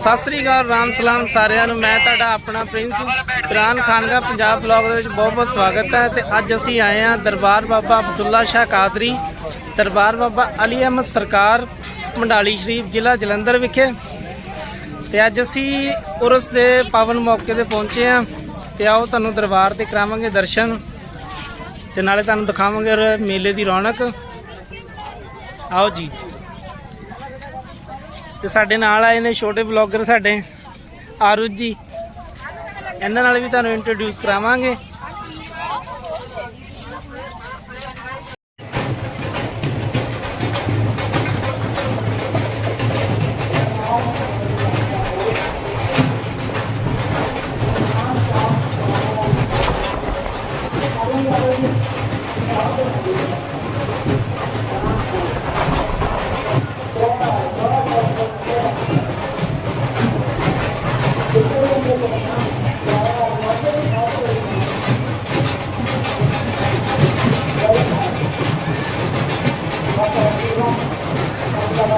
ਸਤਿ ਸ੍ਰੀ ਅਕਾਲ, ਰਾਮ ਸਲਾਮ ਸਾਰਿਆਂ ਨੂੰ। ਮੈਂ ਤੁਹਾਡਾ ਆਪਣਾ ਪ੍ਰਿੰਸ ਇਮਰਾਨ ਖਾਨਗਾ ਪੰਜਾਬ ਬਲੌਗ ਦੇ ਵਿੱਚ ਬਹੁਤ ਬਹੁਤ ਸਵਾਗਤ ਹੈ ਤੇ ਅੱਜ ਅਸੀਂ ਆਏ ਹਾਂ ਦਰਬਾਰ ਬਾਬਾ ਅਬਦੁੱਲਾ ਸ਼ਾਹ ਕਾਦਰੀ, ਦਰਬਾਰ ਬਾਬਾ ਅਲੀ ਅਹਿਮਦ ਸਰਕਾਰ ਮੰਡਾਲੀ ਸ਼ਰੀਫ ਜ਼ਿਲ੍ਹਾ ਜਲੰਧਰ ਵਿਖੇ। ਤੇ ਅੱਜ ਅਸੀਂ ਉਰਸ ਦੇ ਪਾਵਨ ਮੌਕੇ ਤੇ ਪਹੁੰਚੇ ਹਾਂ ਤੇ ਆਓ ਤੁਹਾਨੂੰ ਦਰਬਾਰ ਤੇ ਕਰਾਵਾਂਗੇ ਦਰਸ਼ਨ ਤੇ ਨਾਲੇ ਤੁਹਾਨੂੰ ਦਿਖਾਵਾਂਗੇ ਮੇਲੇ ਦੀ ਰੌਣਕ। ਆਓ ਜੀ। ਤੇ ਸਾਡੇ ਨਾਲ ਆਏ ਨੇ ਛੋਟੇ ਬਲੌਗਰ ਸਾਡੇ, ਆਰੁਜ ਜੀ। ਇਹਨਾਂ ਨਾਲ ਵੀ ਤੁਹਾਨੂੰ ਇੰਟਰੋਡਿਊਸ ਕਰਾਵਾਂਗੇ।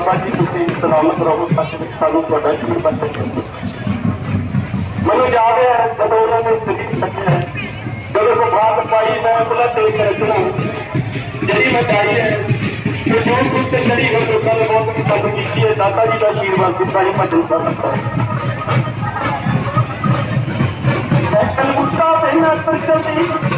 ਬਾਬਾ ਜੀ, ਤੁਸੀਂ ਸਲਾਮਤ ਰਹੋ ਸੱਚ ਵਿੱਚ ਸਾਨੂੰ ਤੁਹਾਡਾ ਸ਼ੁਕਰ ਬੰਦੇ ਮੈਨੂੰ ਯਾਦ ਹੈ ਜਦੋਂ ਉਹਨਾਂ ਨੇ ਸਜੀਵ ਸੱਜਿਆ ਜਦੋਂ ਸੁਭਾਤ ਪਾਈ, ਮੈਂ ਉਹਨਾਂ ਤੇ ਕਰਨਾ ਜਿਹੜੀ ਮੈਂ ਚਾਹੀ ਹੈ ਤੇ ਜੋ ਕੁਝ ਤੇ ਚੜੀ ਹੋ ਲੋਕਾਂ ਨੇ ਬਹੁਤ ਪਸੰਦ ਕੀਤੀ ਹੈ। ਦਾਤਾ ਜੀ ਦਾ ਆਸ਼ੀਰਵਾਦ ਦਿੱਤਾ ਹੀ ਭਜਨ ਕਰਦਾ ਹੈ। ਕਲ ਪਹਿਨਾ ਤਰਕਤੀ